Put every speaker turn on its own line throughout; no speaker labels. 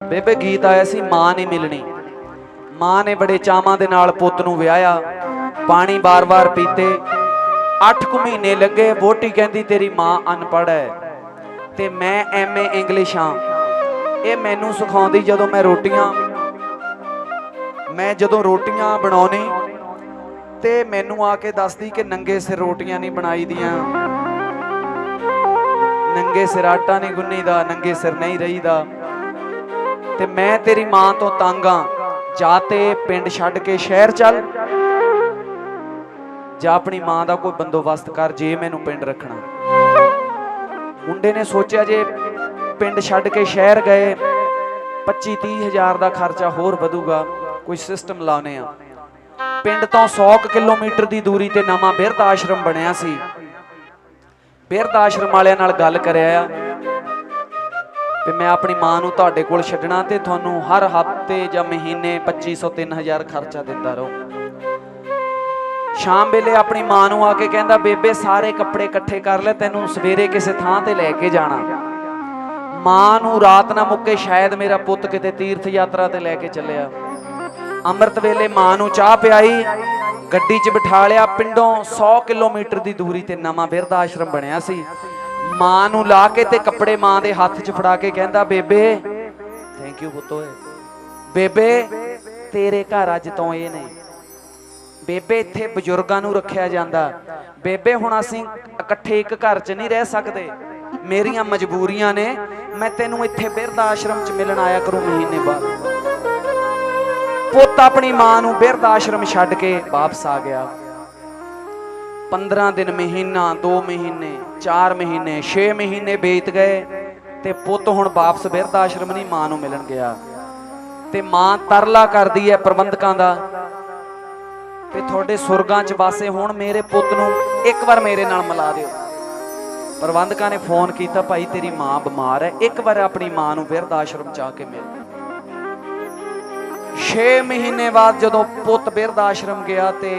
ਬੇਬੇ, ਗੀਤ ਆਇਆ ਸੀ, ਮਾਂ ਨਹੀਂ ਮਿਲਣੀ। ਮਾਂ ਨੇ ਬੜੇ ਚਾਵਾਂ ਦੇ ਨਾਲ ਪੁੱਤ ਨੂੰ ਵਿਆਹਿਆ। ਪਾਣੀ ਬਾਰ-ਬਾਰ ਪੀਤੇ। 8 ਕੁ ਮਹੀਨੇ ਲੱਗੇ ਵੋਟੀ ਕਹਿੰਦੀ, ਤੇਰੀ ਮਾਂ ਅਨਪੜ੍ਹ ਹੈ ਤੇ ਮੈਂ ਐਮਏ ਇੰਗਲਿਸ਼ ਹਾਂ। ਇਹ ਮੈਨੂੰ ਸਿਖਾਉਂਦੀ ਜਦੋਂ ਮੈਂ ਰੋਟੀਆਂ, ਮੈਂ ਜਦੋਂ ਰੋਟੀਆਂ ਬਣਾਉਣੀ ਤੇ ਮੈਨੂੰ ਆ ਕੇ ਦੱਸਦੀ ਕਿ ਨੰਗੇ ਸਿਰ ਰੋਟੀਆਂ ਨਹੀਂ ਬਣਾਈਦੀਆਂ ਨੰਗੇ ਸਿਰ ਆਟਾ ਨਹੀਂ ਗੁੰਨੀਦਾ, ਨੰਗੇ ਸਿਰ ਨਹੀਂ ਰਹੀਦਾ। ਤੇ ਮੈਂ ਤੇਰੀ ਮਾਂ ਤੋਂ ਤੰਗ ਆ। ਜਾਂ ਤੇ ਪਿੰਡ ਛੱਡ ਕੇ ਸ਼ਹਿਰ ਚੱਲ। ਜਾਂ ਆਪਣੀ ਮਾਂ ਦਾ ਕੋਈ ਬੰਦੋਬਸਤ ਕਰ ਜੇ ਮੈਨੂੰ ਪਿੰਡ ਰੱਖਣਾ। ਮੁੰਡੇ ਨੇ ਸੋਚਿਆ ਜੇ ਪਿੰਡ ਛੱਡ ਕੇ ਸ਼ਹਿਰ ਗਏ 25 30 ਹਜ਼ਾਰ ਦਾ ਖਰਚਾ ਹੋਰ ਵਧੂਗਾ, ਕੋਈ ਸਿਸਟਮ ਲਾਉਨੇ ਆ। ਪਿੰਡ ਤੋਂ 100 ਕੁ ਕਿਲੋਮੀਟਰ ਦੀ ਦੂਰੀ ਤੇ ਨਵਾਂ ਬਿਰਧ ਆਸ਼ਰਮ ਬਣਿਆ ਸੀ। ਬਿਰਧ ਆਸ਼ਰਮ ਵਾਲਿਆਂ ਨਾਲ ਗੱਲ ਕਰਿਆ ਆ। ਤੇ ਮੈਂ ਆਪਣੀ ਮਾਂ ਨੂੰ ਤੁਹਾਡੇ ਕੋਲ ਛੱਡਣਾ ਤੇ ਤੁਹਾਨੂੰ ਹਰ ਹਫ਼ਤੇ ਜਾਂ ਮਹੀਨੇ 2500 3000 ਖਰਚਾ ਦਿੰਦਾ ਰਹੋ। ਸ਼ਾਮ ਵੇਲੇ ਆਪਣੀ ਮਾਂ ਨੂੰ ਆ ਕੇ ਕਹਿੰਦਾ, ਬੇਬੇ, ਸਾਰੇ ਕੱਪੜੇ ਇਕੱਠੇ ਕਰ ਲੈ, ਤੈਨੂੰ ਸਵੇਰੇ ਕਿਸੇ ਥਾਂ ਤੇ ਲੈ ਕੇ ਜਾਣਾ। ਮਾਂ ਨੂੰ ਰਾਤ ਨਾ ਮੁੱਕੇ ਸ਼ਾਇਦ ਮੇਰਾ ਪੁੱਤ ਕਿਤੇ ਤੀਰਥ ਯਾਤਰਾ ਤੇ ਲੈ ਕੇ ਚੱਲਿਆ। ਅੰਮ੍ਰਿਤ ਵੇਲੇ ਮਾਂ ਨੂੰ ਚਾਹ ਪਿਆਈ, ਗੱਡੀ 'ਚ ਬਿਠਾ ਲਿਆ, ਪਿੰਡੋਂ 100 ਕਿਲੋਮੀਟਰ ਦੀ ਦੂਰੀ ਤੇ ਨਵਾਂ ਬਿਰਧ ਆਸ਼ਰਮ ਬਣਿਆ ਸੀ। ਮਾਂ ਨੂੰ ਲਾ ਕੇ ਤੇ ਕੱਪੜੇ ਮਾਂ ਦੇ ਹੱਥ 'ਚ ਫੜਾ ਕੇ ਕਹਿੰਦਾ, ਬੇਬੇ ਥੈਂਕ ਯੂ ਪੁੱਤੋ ਬੇਬੇ, ਤੇਰੇ ਘਰ ਅੱਜ ਤੋਂ ਇਹ ਨੇ। ਬੇਬੇ, ਇੱਥੇ ਬਜ਼ੁਰਗਾਂ ਨੂੰ ਰੱਖਿਆ ਜਾਂਦਾ। ਬੇਬੇ, ਹੁਣ ਅਸੀਂ ਇਕੱਠੇ ਇੱਕ ਘਰ 'ਚ ਨਹੀਂ ਰਹਿ ਸਕਦੇ। ਮੇਰੀਆਂ ਮਜਬੂਰੀਆਂ ਨੇ। ਮੈਂ ਤੈਨੂੰ ਇੱਥੇ ਬਿਰਧ ਆਸ਼ਰਮ 'ਚ ਮਿਲਣ ਆਇਆ ਕਰੂੰ ਮਹੀਨੇ ਬਾਅਦ। ਪੁੱਤ ਆਪਣੀ ਮਾਂ ਨੂੰ ਬਿਰਧ ਆਸ਼ਰਮ ਛੱਡ ਕੇ ਵਾਪਸ ਆ ਗਿਆ। 15 ਦਿਨ ਮਹੀਨਾ 2 ਮਹੀਨੇ 4 ਮਹੀਨੇ 6 ਮਹੀਨੇ ਬੀਤ ਗਏ ਤੇ ਪੁੱਤ ਹੁਣ ਵਾਪਸ ਬਿਰਧ ਆਸ਼ਰਮ ਨਹੀਂ ਮਾਂ ਨੂੰ ਮਿਲਣ ਗਿਆ। ਤੇ ਮਾਂ ਤਰਲਾ ਕਰਦੀ ਹੈ ਪ੍ਰਬੰਧਕਾਂ ਦਾ ਕਿ ਤੁਹਾਡੇ ਸੁਰਗਾਂ 'ਚ ਵਾਸੇ ਹੁਣ, ਮੇਰੇ ਪੁੱਤ ਨੂੰ ਇੱਕ ਵਾਰ ਮੇਰੇ ਨਾਲ ਮਿਲਾ ਦਿਓ। ਪ੍ਰਬੰਧਕਾਂ ਨੇ ਫੋਨ ਕੀਤਾ, ਭਾਈ ਤੇਰੀ ਮਾਂ ਬਿਮਾਰ ਹੈ, ਇੱਕ ਵਾਰ ਆਪਣੀ ਮਾਂ ਨੂੰ ਬਿਰਧ ਆਸ਼ਰਮ ਜਾ ਕੇ ਮਿਲ। 6 ਮਹੀਨੇ ਬਾਅਦ ਜਦੋਂ ਪੁੱਤ ਬਿਰਧ ਆਸ਼ਰਮ ਗਿਆ ਤੇ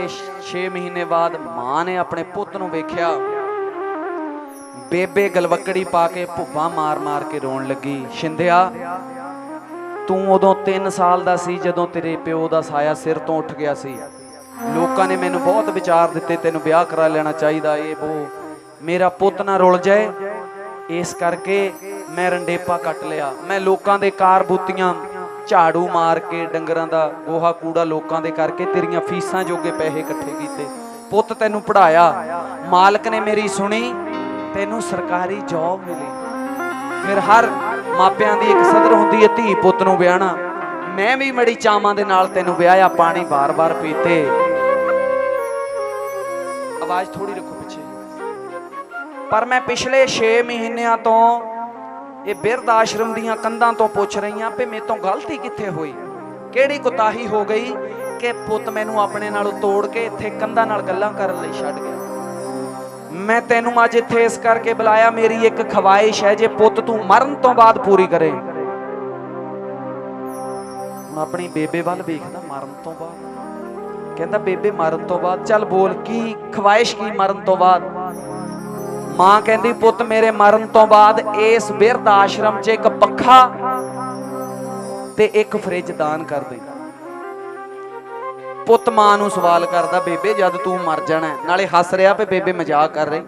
6 ਮਹੀਨੇ ਬਾਅਦ ਮਾਂ ਨੇ ਆਪਣੇ ਪੁੱਤ ਨੂੰ ਵੇਖਿਆ। ਬੇਬੇ ਗਲਵੱਕੜੀ ਪਾ ਕੇ ਭੁੱਬਾ ਮਾਰ-ਮਾਰ ਕੇ ਰੋਣ ਲੱਗੀ। ਸ਼ਿੰਦਿਆ, ਤੂੰ ਉਦੋਂ 3 ਸਾਲ ਦਾ ਸੀ ਜਦੋਂ ਤੇਰੇ ਪਿਓ ਦਾ ਸਾਇਆ ਸਿਰ ਤੋਂ ਉੱਠ ਗਿਆ ਸੀ। ਲੋਕਾਂ ਨੇ ਮੈਨੂੰ ਬਹੁਤ ਵਿਚਾਰ ਦਿੱਤੇ, ਤੈਨੂੰ ਵਿਆਹ ਕਰਾ ਲੈਣਾ ਚਾਹੀਦਾ, ਇਹ ਉਹ ਮੇਰਾ ਪੁੱਤ ਨਾ ਰੁਲ ਜਾਏ। ਇਸ ਕਰਕੇ ਮੈਂ ਰੰਡੇਪਾ ਕੱਟ ਲਿਆ। ਮੈਂ ਲੋਕਾਂ ਦੇ ਕਾਰਬੂਤੀਆਂ ਝਾੜੂ ਮਾਰ ਕੇ ਡੰਗਰਾਂ ਦਾ ਗੋਹਾ ਕੂੜਾ ਲੋਕਾਂ ਦੇ ਕਰਕੇ ਤੇਰੀਆਂ ਫੀਸਾਂ ਜੋਗੇ ਪੈਸੇ ਇਕੱਠੇ ਕੀਤੇ। ਪੁੱਤ ਤੈਨੂੰ ਪੜਾਇਆ ਮਾਲਕ ਨੇ ਮੇਰੀ ਸੁਣੀ, ਤੈਨੂੰ ਸਰਕਾਰੀ ਜੌਬ ਮਿਲੀ। ਫਿਰ ਹਰ ਮਾਪਿਆਂ ਦੀ ਇੱਕ ਸਦਰ ਹੁੰਦੀ ਹੈ ਧੀ ਪੁੱਤ ਨੂੰ ਵਿਆਹਣਾ। ਮੈਂ ਵੀ ਮੜੀ ਚਾਵਾਂ ਦੇ ਨਾਲ ਤੈਨੂੰ ਵਿਆਹਿਆ, ਪਾਣੀ ਬਾਰ-ਬਾਰ ਪੀਤੇ। ਆਵਾਜ਼ ਥੋੜੀ ਰੱਖੋ ਪਿੱਛੇ। ਪਰ ਮੈਂ ਪਿਛਲੇ 6 ਮਹੀਨਿਆਂ ਤੋਂ ਇਹ ਬਿਰਧ ਆਸ਼ਰਮ ਦੀਆਂ ਕੰਧਾਂ ਤੋਂ ਪੁੱਛ ਰਹੀ ਹਾਂ ਵੀ ਮੇਰੇ ਤੋਂ ਗਲਤੀ ਕਿੱਥੇ ਹੋਈ? ਕਿਹੜੀ ਕੁਤਾਹੀ ਹੋ ਗਈ ਕਿ ਪੁੱਤ ਮੈਨੂੰ ਆਪਣੇ ਨਾਲ ਤੋੜ ਕੇ ਇੱਥੇ ਕੰਧਾਂ ਨਾਲ ਗੱਲਾਂ ਕਰਨ ਲਈ ਛੱਡ ਗਿਆ? ਮੈਂ ਤੈਨੂੰ ਅੱਜ ਇੱਥੇ ਇਸ ਕਰਕੇ ਬੁਲਾਇਆ, ਮੇਰੀ ਇੱਕ ਖਵਾਇਸ਼ ਹੈ ਜੇ ਪੁੱਤ ਤੂੰ ਮਰਨ ਤੋਂ ਬਾਅਦ ਪੂਰੀ ਕਰੇ। ਹੁਣ ਆਪਣੀ ਬੇਬੇ ਵੱਲ ਵੇਖਦਾ, ਮਰਨ ਤੋਂ ਬਾਅਦ। ਕਹਿੰਦਾ, ਬੇਬੇ, ਮਰਨ ਤੋਂ ਬਾਅਦ, ਚੱਲ ਬੋਲ, ਕੀ ਖਵਾਇਸ਼ ਕੀ ਮਰਨ ਤੋਂ ਬਾਅਦ? ਮਾਂ ਕਹਿੰਦੀ, ਪੁੱਤ, ਮੇਰੇ ਮਰਨ ਤੋਂ ਬਾਅਦ ਇਸ ਬਿਰਧ ਆਸ਼ਰਮ 'ਚ ਇੱਕ ਪੱਖਾ ਤੇ ਇੱਕ ਫ੍ਰਿਜ ਦਾਨ ਕਰ ਦੇ। ਪੁੱਤ, ਮਾਂ ਨੂੰ ਸਵਾਲ ਕਰਦਾ, ਬੇਬੇ, ਜਦ ਤੂੰ ਮਰ ਜਾਣਾ, ਨਾਲੇ ਹੱਸ ਰਿਹਾ ਪੇ ਬੇਬੇ, ਮਜ਼ਾਕ ਕਰ ਰਹੀ।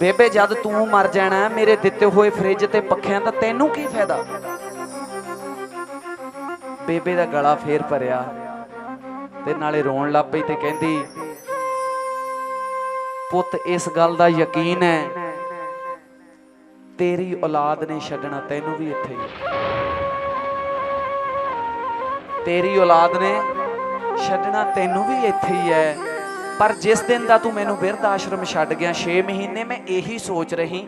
ਬੇਬੇ, ਜਦ ਤੂੰ ਮਰ ਜਾਣਾ, ਮੇਰੇ ਦਿੱਤੇ ਹੋਏ ਫ੍ਰਿਜ ਤੇ ਪੱਖਿਆਂ ਦਾ ਤੈਨੂੰ ਕੀ ਫਾਇਦਾ? ਬੇਬੇ ਦਾ ਗਲਾ ਫੇਰ ਭਰਿਆ ਤੇ ਨਾਲੇ ਰੋਣ ਲੱਗ ਪਈ ਤੇ ਕਹਿੰਦੀ ਪੁੱਤ, ਇਸ ਗੱਲ ਦਾ ਯਕੀਨ ਹੈ, ਤੇਰੀ ਔਲਾਦ ਨੇ ਛੱਡਣਾ ਤੈਨੂੰ ਵੀ ਇੱਥੇ ਹੀ। ਤੇਰੀ ਔਲਾਦ ਨੇ ਛੱਡਣਾ ਤੈਨੂੰ ਵੀ ਇੱਥੇ ਹੀ ਹੈ। ਪਰ ਜਿਸ ਦਿਨ ਦਾ ਤੂੰ ਮੈਨੂੰ ਬਿਰਧ ਆਸ਼ਰਮ ਛੱਡ ਗਿਆ 6 ਮਹੀਨੇ ਮੈਂ ਇਹੀ ਸੋਚ ਰਹੀ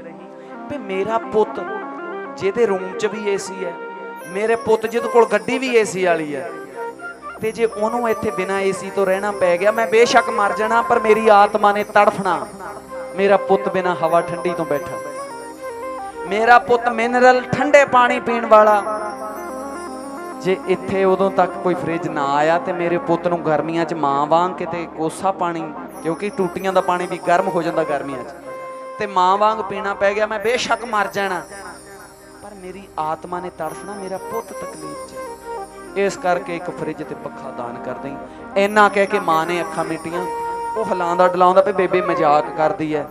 ਵੀ ਮੇਰਾ ਪੁੱਤ ਜਿਹਦੇ ਰੂਮ 'ਚ ਵੀ ਏਸੀ ਹੈ, ਮੇਰੇ ਪੁੱਤ ਜਿਹਦੇ ਕੋਲ ਗੱਡੀ ਵੀ ਏਸੀ ਵਾਲੀ ਹੈ ਤੇ ਜੇ ਉਹਨੂੰ ਇੱਥੇ ਬਿਨਾ ਏਸੀ ਤੋਂ ਰਹਿਣਾ ਪੈ ਗਿਆ, ਮੈਂ ਬੇਸ਼ੱਕ ਮਰ ਜਾਣਾ, ਪਰ ਮੇਰੀ ਆਤਮਾ ਨੇ ਤੜਫਣਾ। ਮੇਰਾ ਪੁੱਤ ਬਿਨਾ ਹਵਾ ਠੰਡੀ ਤੋਂ ਬੈਠਾ। ਮੇਰਾ ਪੁੱਤ ਮਿਨਰਲ ਠੰਡੇ ਪਾਣੀ ਪੀਣ ਵਾਲਾ। ਜੇ ਇੱਥੇ ਉਦੋਂ ਤੱਕ ਕੋਈ ਫ੍ਰਿਜ ਨਾ ਆਇਆ ਤੇ ਮੇਰੇ ਪੁੱਤ ਨੂੰ ਗਰਮੀਆਂ 'ਚ ਮਾਂ ਵਾਂਗ ਕਿਤੇ ਕੋਸਾ ਪਾਣੀ, ਕਿਉਂਕਿ ਟੂਟੀਆਂ ਦਾ ਪਾਣੀ ਵੀ ਗਰਮ ਹੋ ਜਾਂਦਾ ਗਰਮੀਆਂ 'ਚ, ਤੇ ਮਾਂ ਵਾਂਗ ਪੀਣਾ ਪੈ ਗਿਆ, ਮੈਂ ਬੇਸ਼ੱਕ ਮਰ ਜਾਣਾ। ਪਰ ਮੇਰੀ ਆਤਮਾ ਨੇ ਤੜਫਣਾ, ਮੇਰਾ ਪੁੱਤ ਤਕਲੀਫ ਇਸ ਕਰਕੇ ਇੱਕ ਫਰਿੱਜ ਤੇ ਪੱਖਾ ਦਾਨ ਕਰ ਦੇਈ ਇੰਨਾ ਕਹਿ ਕੇ ਮਾਂ ਨੇ ਅੱਖਾਂ ਮਿਟੀਆਂ। ਉਹ ਹਲਾਉਂਦਾ ਡਲਾਉਂਦਾ ਵੀ ਬੇਬੇ ਮਜ਼ਾਕ ਕਰਦੀ ਹੈ।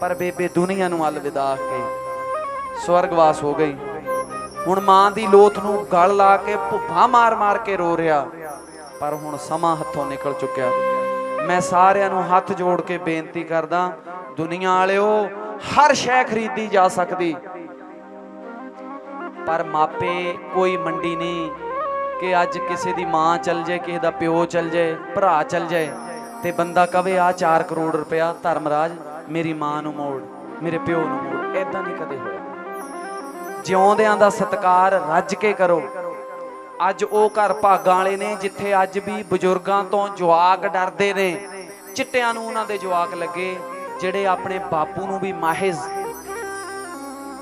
ਪਰ ਬੇਬੇ ਦੁਨੀਆ ਨੂੰ ਅਲਵਿਦਾ ਕੇ ਸਵਰਗਵਾਸ ਹੋ ਗਈ। ਹੁਣ ਮਾਂ ਦੀ ਲੋਥ ਨੂੰ ਗਲ ਲਾ ਕੇ ਭੁੱਫਾ ਮਾਰ-ਮਾਰ ਕੇ ਰੋ ਰਿਹਾ। ਪਰ ਹੁਣ ਸਮਾਂ ਹੱਥੋਂ ਨਿਕਲ ਚੁੱਕਿਆ। ਮੈਂ ਸਾਰਿਆਂ ਨੂੰ ਹੱਥ ਜੋੜ ਕੇ ਬੇਨਤੀ ਕਰਦਾ, ਦੁਨੀਆ ਵਾਲਿਓ, ਹਰ ਸ਼ੈ ਖਰੀਦੀ ਜਾ ਸਕਦੀ। ਪਰ ਮਾਪੇ ਕੋਈ ਮੰਡੀ ਨਹੀਂ। ਕਿ ਅੱਜ ਕਿਸੇ ਦੀ ਮਾਂ ਚਲ ਜਾਏ, ਕਿਸੇ ਦਾ ਪਿਓ ਚਲ ਜਾਏ, ਭਰਾ ਚਲ ਜਾਏ ਤੇ ਬੰਦਾ ਕਵੇ ਆ 4 ਕਰੋੜ ਰੁਪਇਆ ਧਰਮਰਾਜ ਮੇਰੀ ਮਾਂ ਨੂੰ ਮੋੜ, ਮੇਰੇ ਪਿਓ ਨੂੰ ਮੋੜ। ਐਦਾਂ ਨਹੀਂ ਕਦੇ ਹੋਇਆ। ਜਿਉਂਦਿਆਂ ਦਾ ਸਤਿਕਾਰ ਰੱਜ ਕੇ ਕਰੋ। ਅੱਜ ਉਹ ਘਰ ਭਾਗਾਂ ਵਾਲੇ ਨੇ ਜਿੱਥੇ ਅੱਜ ਵੀ ਬਜ਼ੁਰਗਾਂ ਤੋਂ ਜਵਾਕ ਡਰਦੇ ਨੇ। ਚਿੱਟਿਆਂ ਨੂੰ ਉਹਨਾਂ ਦੇ ਜਵਾਕ ਲੱਗੇ, ਜਿਹੜੇ ਆਪਣੇ ਬਾਪੂ ਨੂੰ ਵੀ ਮਾਹਿਜ਼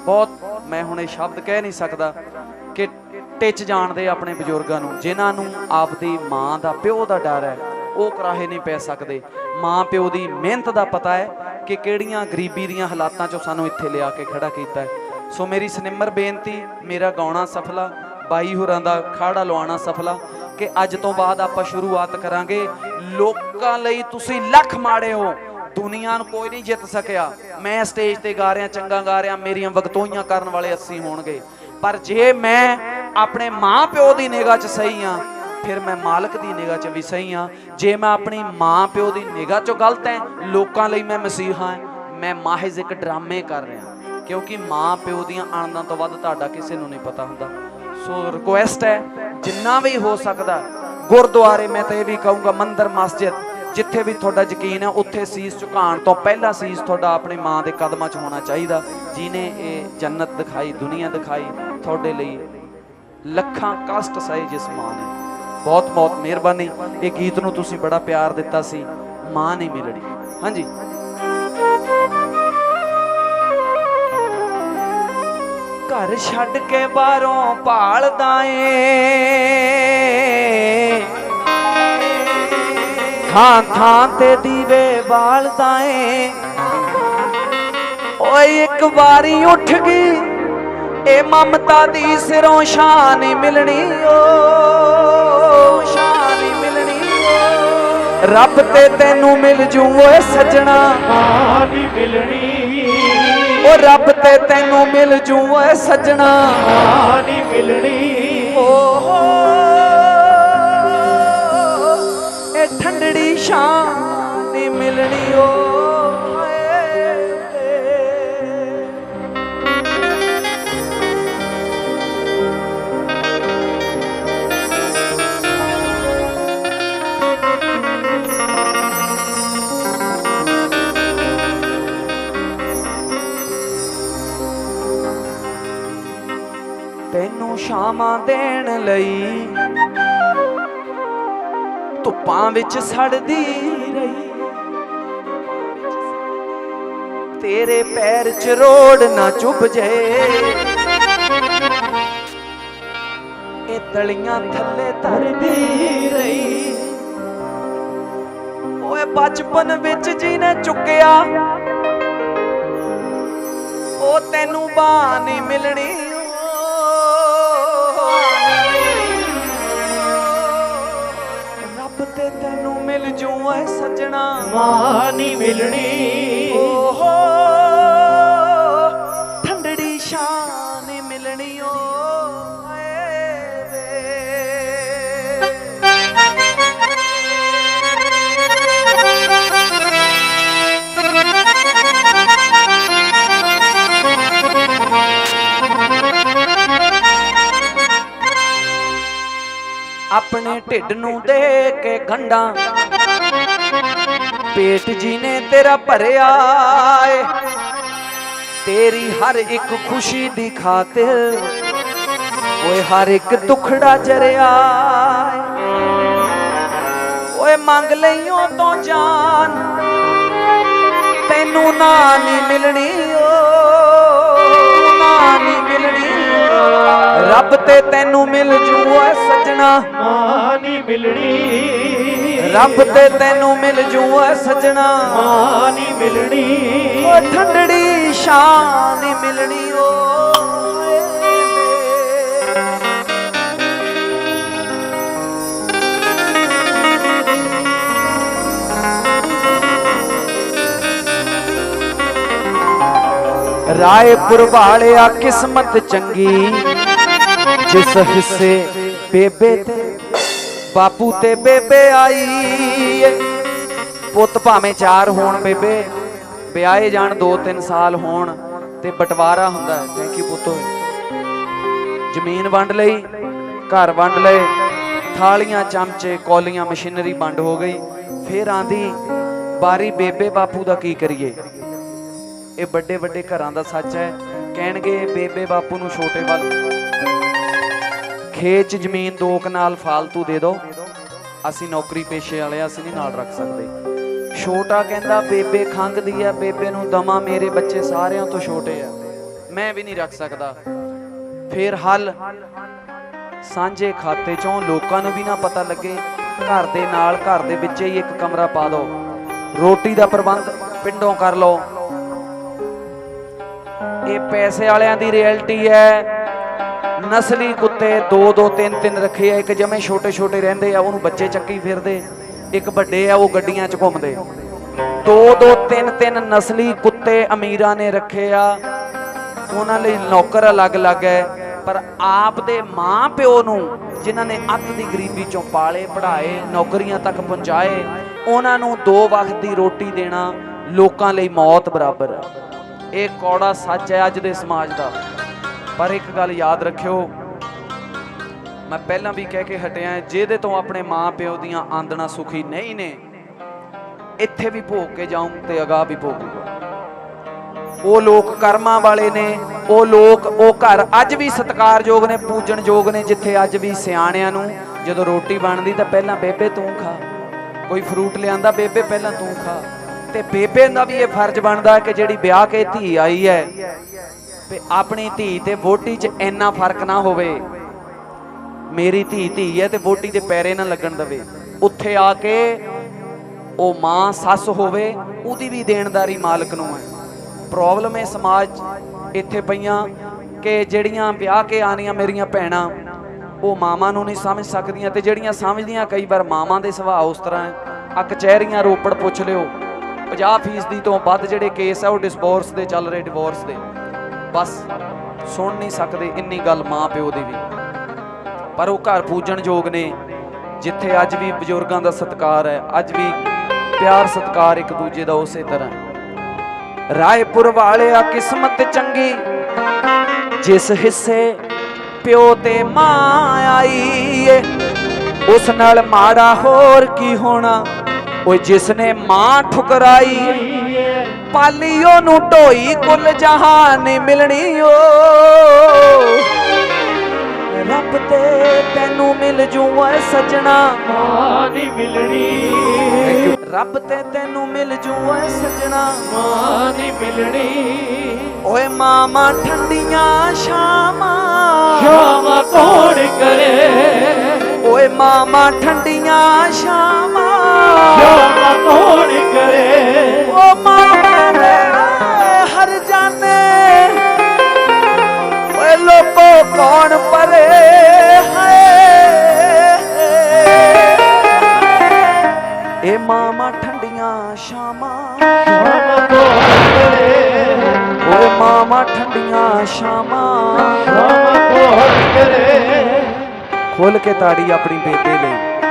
ਬਹੁਤ, ਮੈਂ ਹੁਣ ਇਹ ਸ਼ਬਦ ਕਹਿ ਨਹੀਂ ਸਕਦਾ। ਟਿੱਚ ਜਾਣਦੇ ਆਪਣੇ ਬਜ਼ੁਰਗਾਂ ਨੂੰ, ਜਿਨ੍ਹਾਂ ਨੂੰ ਆਪਦੀ ਮਾਂ ਦਾ ਪਿਓ ਦਾ ਡਰ ਹੈ, ਉਹ ਕਰਾਹੇ ਨਹੀਂ ਪੈ ਸਕਦੇ। ਮਾਂ ਪਿਓ ਦੀ ਮਿਹਨਤ ਦਾ ਪਤਾ ਹੈ ਕਿ ਕਿਹੜੀਆਂ ਗਰੀਬੀ ਦੀਆਂ ਹਾਲਾਤਾਂ 'ਚੋਂ ਸਾਨੂੰ ਇੱਥੇ ਲਿਆ ਕੇ ਖੜਾ ਕੀਤਾ ਹੈ। ਸੋ ਮੇਰੀ ਸਨਿਮਰ ਬੇਨਤੀ, ਮੇਰਾ ਗਾਉਣਾ ਸਫਲਾ, ਬਾਈ ਹੋਰਾਂ ਦਾ ਖਾੜਾ ਲਵਾਉਣਾ ਸਫਲਾ, ਕਿ ਅੱਜ ਤੋਂ ਬਾਅਦ ਆਪਾਂ ਸ਼ੁਰੂਆਤ ਕਰਾਂਗੇ। ਲੋਕਾਂ ਲਈ ਤੁਸੀਂ ਲੱਖ ਮਾੜੇ ਹੋ, ਦੁਨੀਆ ਨੂੰ ਕੋਈ ਨਹੀਂ ਜਿੱਤ ਸਕਿਆ। ਮੈਂ ਸਟੇਜ ਤੇ ਗਾ ਰਿਹਾ, ਚੰਗਾ ਗਾ ਰਿਹਾ, ਮੇਰੀਆਂ ਵਗਤੋਈਆਂ ਕਰਨ ਵਾਲੇ 80 ਹੋਣਗੇ। ਪਰ ਜੇ ਮੈਂ ਆਪਣੇ ਮਾਂ ਪਿਓ ਦੀ ਨਿਗਾਹ 'ਚ ਸਹੀ ਆ, ਫਿਰ ਮੈਂ ਮਾਲਕ ਦੀ ਨਿਗਾਹ 'ਚ ਵੀ ਸਹੀ ਆ। ਜੇ ਮੈਂ ਆਪਣੀ ਮਾਂ ਪਿਓ ਦੀ ਨਿਗਾਹ 'ਚੋਂ ਗਲਤ ਹਾਂ ਲੋਕਾਂ ਲਈ ਮੈਂ ਮਸੀਹਾ ਹਾਂ ਮੈਂ ਮਾਹਿਜ਼ ਇੱਕ ਡਰਾਮੇ ਕਰ ਰਿਹਾ ਕਿਉਂਕਿ ਮਾਂ ਪਿਓ ਦੀਆਂ ਆਨੰਦਾਂ ਤੋਂ ਵੱਧ ਤੁਹਾਡਾ ਕਿਸੇ ਨੂੰ ਨਹੀਂ ਪਤਾ ਹੁੰਦਾ। ਸੋ ਰਿਕੁਐਸਟ ਹੈ, ਜਿੰਨਾ ਵੀ ਹੋ ਸਕਦਾ, ਗੁਰਦੁਆਰੇ ਮੈਂ ਤਾਂ ਇਹ ਵੀ ਕਹੂੰਗਾ, ਮੰਦਰ, ਮਸਜਿਦ, ਜਿੱਥੇ ਵੀ ਤੁਹਾਡਾ ਯਕੀਨ ਹੈ, ਉੱਥੇ ਸੀਸ ਝੁਕਾਉਣ ਤੋਂ ਪਹਿਲਾਂ ਸੀਸ ਤੁਹਾਡਾ ਆਪਣੀ ਮਾਂ ਦੇ ਕਦਮਾਂ 'ਚ ਹੋਣਾ ਚਾਹੀਦਾ। ਜਿਨੇ ਇਹ ਜੰਨਤ ਦਿਖਾਈ, ਦੁਨੀਆ ਦਿਖਾਈ, ਤੁਹਾਡੇ ਲਈ ਲੱਖਾਂ ਕਸ਼ਟ ਸਹੇ ਜਿਸ ਮਾਂ ਨੇ। ਬਹੁਤ ਬਹੁਤ ਮਿਹਰਬਾਨੀ। ਇਹ ਗੀਤ ਨੂੰ ਤੁਸੀਂ ਬੜਾ ਪਿਆਰ ਦਿੱਤਾ ਸੀ। ਮਾਂ ਨਹੀਂ ਮਿਲਣੀ। ਹਾਂਜੀ। ਘਰ ਛੱਡ ਕੇ ਬਾਹਰੋਂ ਭਾਲਦਾ ਏ। ਥਾਂ ਥਾਂ ਤੇ ਦੀਵੇ ਬਾਲਦਾ ਏ। ਓਏ ਇੱਕ ਵਾਰੀ ਉੱਠ ਗਈ। ਇਹ ਮਮਤਾ ਦੀ ਸਿਰੋਂ ਸ਼ਾਨ ਮਿਲਣੀ ਓ ਸ਼ਾਨ ਮਿਲਣੀ ਓ। ਰੱਬ ਤੇ ਤੈਨੂੰ ਮਿਲ ਜੂ ਓਏ ਸੱਜਣਾ।
ਆਨੀ ਮਿਲਣੀ।
ਓ ਰੱਬ ਤੇ ਤੈਨੂੰ ਮਿਲ ਜੂ ਓਏ ਸੱਜਣਾ।
ਆਨੀ ਮਿਲਣੀ।
ਓਹੋ ਇਹ ਠੰਡੜੀ ਸ਼ਾਨ ਲਈ। ਧੁੱਪਾਂ ਵਿੱਚ ਸੜਦੀ ਰਹੀ। ਤੇਰੇ ਪੈਰ 'ਚ ਰੋੜ ਨਾ ਚੁੱਭ ਜੇ। ਇਹ ਤਲੀਆਂ ਥੱਲੇ ਧਰਦੀ ਰਹੀ। ਓਏ ਬਚਪਨ ਵਿੱਚ ਜੀ ਨੇ ਚੁੱਕਿਆ, ਉਹ ਤੈਨੂੰ ਬਾਹ ਨਹੀਂ ਮਿਲਣੀ। ਰੱਬ ਤੇ ਤੈਨੂੰ ਮਿਲ ਜੂ ਐ ਸੱਜਣਾ।
ਆਨੀ ਮਿਲਣੀ।
ਓਹੋ। ਆਪਣੇ ਢਿੱਡ ਨੂੰ ਦੇ ਕੇ ਗੰਢਾਂ। ਪੇਟ ਜੀ ਨੇ ਤੇਰਾ ਭਰਿਆ ਏ। ਤੇਰੀ ਹਰ ਇੱਕ ਖੁਸ਼ੀ ਦੀ ਖਾਤਰ ਓਏ ਹਰ ਇੱਕ ਦੁਖੜਾ ਚਰਿਆ ਏ। ਓਏ ਮੰਗ ਲਈਓ ਤੋਂ ਜਾਨ, ਤੈਨੂੰ ਨਾ ਨਹੀਂ ਮਿਲਣੀ ਓ। ਨਾ ਨਹੀਂ ਮਿਲਣੀ ਰੱਬ ਤੇ ਤੈਨੂੰ ਮਿਲ ਜੂ ਮਿਲਣਾ। ਮਾਂ
ਨਹੀਂ ਮਿਲਣੀ।
ਰੱਬ ਤੇ ਤੈਨੂੰ ਮਿਲ ਜੂਆ ਸਜਣਾ।
ਮਾਂ ਨਹੀਂ ਮਿਲਣੀ।
ਓ ਠੰਡੜੀ ਸ਼ਾਨ ਨਹੀਂ ਮਿਲਣੀ ਓ ਰਾਏਪੁਰ ਵਾਲਿਆ ਕਿਸਮਤ ਚੰਗੀ ਜਿਸ ਹਿੱਸੇ ਬੇਬੇ ਤੇ, ਬਾਪੂ ਤੇ ਬੇਬੇ ਆਈ ਪੁੱਤ ਭਾਵੇਂ ਚਾਰ ਹੋਣ ਬੇਬੇ, ਵਿਆਹੇ ਜਾਣ 2-3 ਸਾਲ ਹੋਣ ਤੇ ਬਟਵਾਰਾ ਹੁੰਦਾ ਥੈਂਕ ਯੂ ਪੁੱਤੋ। ਜ਼ਮੀਨ ਵੰਡ ਲਈ, ਘਰ ਵੰਡ ਲਏ, ਥਾਲੀਆਂ ਚਮਚੇ, ਕੌਲੀਆਂ, ਮਸ਼ੀਨਰੀ ਵੰਡ ਹੋ ਗਈ। ਫੇਰ ਆਂਦੀ, ਬਾਰੀ ਬੇਬੇ, ਬਾਪੂ ਦਾ ਕੀ ਕਰੀਏ? ਇਹ ਵੱਡੇ ਵੱਡੇ ਘਰਾਂ ਦਾ ਸੱਚ ਹੈ। ਕਹਿਣਗੇ, ਬੇਬੇ, ਬਾਪੂ ਨੂੰ ਛੋਟੇ ਵੱਲ ਖੇਤ 'ਚ ਜ਼ਮੀਨ ਦੋ ਕਨਾਲ ਫਾਲਤੂ ਦੇ ਦਿਓ ਅਸੀਂ ਨੌਕਰੀ ਪੇਸ਼ੇ ਵਾਲੇ ਆ, ਅਸੀਂ ਨਹੀਂ ਨਾਲ ਰੱਖ ਸਕਦੇ। ਛੋਟਾ ਕਹਿੰਦਾ ਬੇਬੇ ਖੰਗਦੀ ਆ ਬੇਬੇ ਨੂੰ ਦਮਾ ਮੇਰੇ ਬੱਚੇ ਸਾਰਿਆਂ ਤੋਂ ਛੋਟੇ ਆ। ਮੈਂ ਵੀ ਨਹੀਂ ਰੱਖ ਸਕਦਾ। ਫੇਰ ਹੱਲ ਸਾਂਝੇ ਖਾਤੇ ਚੋਂ ਲੋਕਾਂ ਨੂੰ ਵੀ ਨਾ ਪਤਾ ਲੱਗੇ ਘਰ ਦੇ ਨਾਲ ਘਰ ਦੇ ਵਿੱਚ ਹੀ ਇੱਕ ਕਮਰਾ ਪਾ ਦਿਓ ਰੋਟੀ ਦਾ ਪ੍ਰਬੰਧ ਪਿੰਡੋਂ ਕਰ ਲਓ। ਇਹ ਪੈਸੇ ਵਾਲਿਆਂ ਦੀ ਰਿਐਲਿਟੀ ਹੈ। ਨਸਲੀ ਕੁੱਤੇ ਦੋ ਦੋ, ਤਿੰਨ ਤਿੰਨ ਰੱਖੇ ਆ, ਇੱਕ ਜਮੇ ਛੋਟੇ ਛੋਟੇ ਰਹਿੰਦੇ ਆ, ਉਹਨੂੰ ਬੱਚੇ ਚੱਕੀ ਫਿਰਦੇ, ਇੱਕ ਵੱਡੇ ਆ, ਉਹ ਗੱਡੀਆਂ 'ਚ ਘੁੰਮਦੇ। ਦੋ ਦੋ, ਤਿੰਨ ਤਿੰਨ ਨਸਲੀ ਕੁੱਤੇ ਅਮੀਰਾਂ ਨੇ ਰੱਖੇ ਆ, ਉਹਨਾਂ ਲਈ ਨੌਕਰ ਅਲੱਗ-ਅਲੱਗ ਹੈ, ਪਰ ਆਪ ਦੇ ਮਾਂ ਪਿਓ ਨੂੰ, ਜਿਨ੍ਹਾਂ ਨੇ ਅੱਤ ਦੀ ਗਰੀਬੀ ਚੋਂ ਪਾਲੇ, ਪੜ੍ਹਾਏ, ਨੌਕਰੀਆਂ ਤੱਕ ਪਹੁੰਚਾਏ, ਉਹਨਾਂ ਨੂੰ ਦੋ ਵਕਤ ਦੀ ਰੋਟੀ ਦੇਣਾ ਲੋਕਾਂ ਲਈ ਮੌਤ ਬਰਾਬਰ ਹੈ। ਇਹ ਕੌੜਾ ਸੱਚ ਹੈ ਅੱਜ ਦੇ ਸਮਾਜ ਦਾ। ਪਰ ਇੱਕ ਗੱਲ ਯਾਦ ਰੱਖਿਓ, ਮੈਂ ਪਹਿਲਾਂ ਵੀ ਕਹਿ ਕੇ ਹਟਿਆ ਜਿਹਦੇ ਤੋਂ ਆਪਣੇ ਮਾਂ ਪਿਓ ਦੀਆਂ ਆਂਦਣਾ ਸੁਖੀ ਨਹੀਂ ਨੇ, ਇੱਥੇ ਵੀ ਭੋਗ ਕੇ ਜਾਉਂ ਤੇ ਅਗਾਹ ਵੀ ਭੋਗੂਗਾ ਉਹ ਲੋਕ ਕਰਮਾਂ ਵਾਲੇ ਨੇ, ਉਹ ਲੋਕ, ਉਹ ਘਰ ਅੱਜ ਵੀ ਸਤਿਕਾਰਯੋਗ ਨੇ, ਪੂਜਣਯੋਗ ਨੇ, ਜਿੱਥੇ ਅੱਜ ਵੀ ਸਿਆਣਿਆਂ ਨੂੰ ਜਦੋਂ ਰੋਟੀ ਬਣਦੀ ਤਾਂ ਪਹਿਲਾਂ ਬੇਬੇ ਤੂੰ ਖਾ, ਕੋਈ ਫਰੂਟ ਲਿਆਂਦਾ ਬੇਬੇ ਪਹਿਲਾਂ ਤੂੰ ਖਾ, ਤੇ ਬੇਬੇ ਦਾ ਵੀ ਇਹ ਫਰਜ਼ ਬਣਦਾ ਕਿ ਜਿਹੜੀ ਵਿਆਹ ਕੇ ਧੀ ਆਈ ਹੈ ਤੇ ਆਪਣੀ ਧੀ ਤੇ ਵੋਟੀ 'ਚ ਇੰਨਾ ਫ਼ਰਕ ਨਾ ਹੋਵੇ। ਮੇਰੀ ਧੀ ਧੀ ਹੈ ਤੇ ਵੋਟੀ ਦੇ ਪੈਰੇ ਨਾ ਲੱਗਣ ਦਵੇ। ਉੱਥੇ ਆ ਕੇ ਉਹ ਮਾਂ ਸੱਸ ਹੋਵੇ, ਉਹਦੀ ਵੀ ਦੇਣਦਾਰੀ ਮਾਲਕ ਨੂੰ ਹੈ। ਪ੍ਰੋਬਲਮ ਹੈ ਸਮਾਜ 'ਚ ਇੱਥੇ ਪਈਆਂ ਕਿ ਜਿਹੜੀਆਂ ਵਿਆਹ ਕੇ ਆਣੀਆਂ ਮੇਰੀਆਂ ਭੈਣਾਂ, ਉਹ ਮਾਵਾਂ ਨੂੰ ਨਹੀਂ ਸਮਝ ਸਕਦੀਆਂ ਤੇ ਜਿਹੜੀਆਂ ਸਮਝਦੀਆਂ ਕਈ ਵਾਰ ਮਾਵਾਂ ਦੇ ਸੁਭਾਅ ਉਸ ਤਰ੍ਹਾਂ ਹੈ। ਆ ਕਚਹਿਰੀਆਂ ਰੋਪੜ ਪੁੱਛ ਲਿਓ 50% ਤੋਂ ਵੱਧ ਜਿਹੜੇ ਕੇਸ ਆ, ਉਹ ਡਿਸਪੋਰਸ ਦੇ ਚੱਲ ਰਹੇ ਡਿਵੋਰਸ ਦੇ। ਬਸ ਸੁਣ ਨਹੀਂ ਸਕਦੇ ਇੰਨੀ ਗੱਲ ਮਾਂ ਪਿਓ ਦੀ ਵੀ ਪਰ ਉਹ ਘਰ ਪੂਜਣ ਯੋਗ ਨੇ, ਜਿੱਥੇ ਅੱਜ ਵੀ ਬਜ਼ੁਰਗਾਂ ਦਾ ਸਤਿਕਾਰ ਹੈ, ਅੱਜ ਵੀ ਪਿਆਰ ਸਤਿਕਾਰ ਇੱਕ ਦੂਜੇ ਦਾ ਉਸੇ ਤਰ੍ਹਾਂ ਹੈ। ਰਾਏਪੁਰ ਵਾਲਿਆ ਕਿਸਮਤ ਚੰਗੀ, ਜਿਸ ਹਿੱਸੇ ਪਿਓ ਤੇ ਮਾਂ ਆਈ ਏ, ਉਸ ਨਾਲ ਮਾੜਾ ਹੋਰ ਕੀ ਹੋਣਾ, ਓਏ ਜਿਸ ਨੇ ਮਾਂ ਠੁਕਰਾਈ ਪਾਲੀ ਉਹਨੂੰ ਢੋਈ ਕੁੱਲ ਜਹਾਨ ਮਿਲਣੀ ਓ ਰੱਬ ਤੇ ਤੈਨੂੰ ਮਿਲ ਜੂ ਓਏ ਸਜਣਾ।
ਮਾਂ ਨਹੀਂ ਮਿਲਣੀ।
ਰੱਬ ਤੇ ਤੈਨੂੰ ਮਿਲ ਜੂ ਓਏ ਸਜਣਾ।
ਮਾਂ ਨਹੀਂ ਮਿਲਣੀ।
ਓਏ ਮਾਮਾ ਠੰਡੀਆਂ ਸ਼ਾਮਾਂ
ਸ਼ਾਮ ਕੌਣ ਕਰੇ?
ਓਏ ਮਾਮਾ ਠੰਡੀਆਂ ਸ਼ਾਮਾਂ
ਸ਼ਾਮ ਕੌਣ ਕਰੇ?
ਓ ਸ਼ਾਮਾਂ।
ਸ਼ਾਮ ਕੌਣ ਕਰੇ
ਖੋਲ ਕੇ ਤਾੜੀ ਆਪਣੀ ਬੇਬੇ ਲਈ।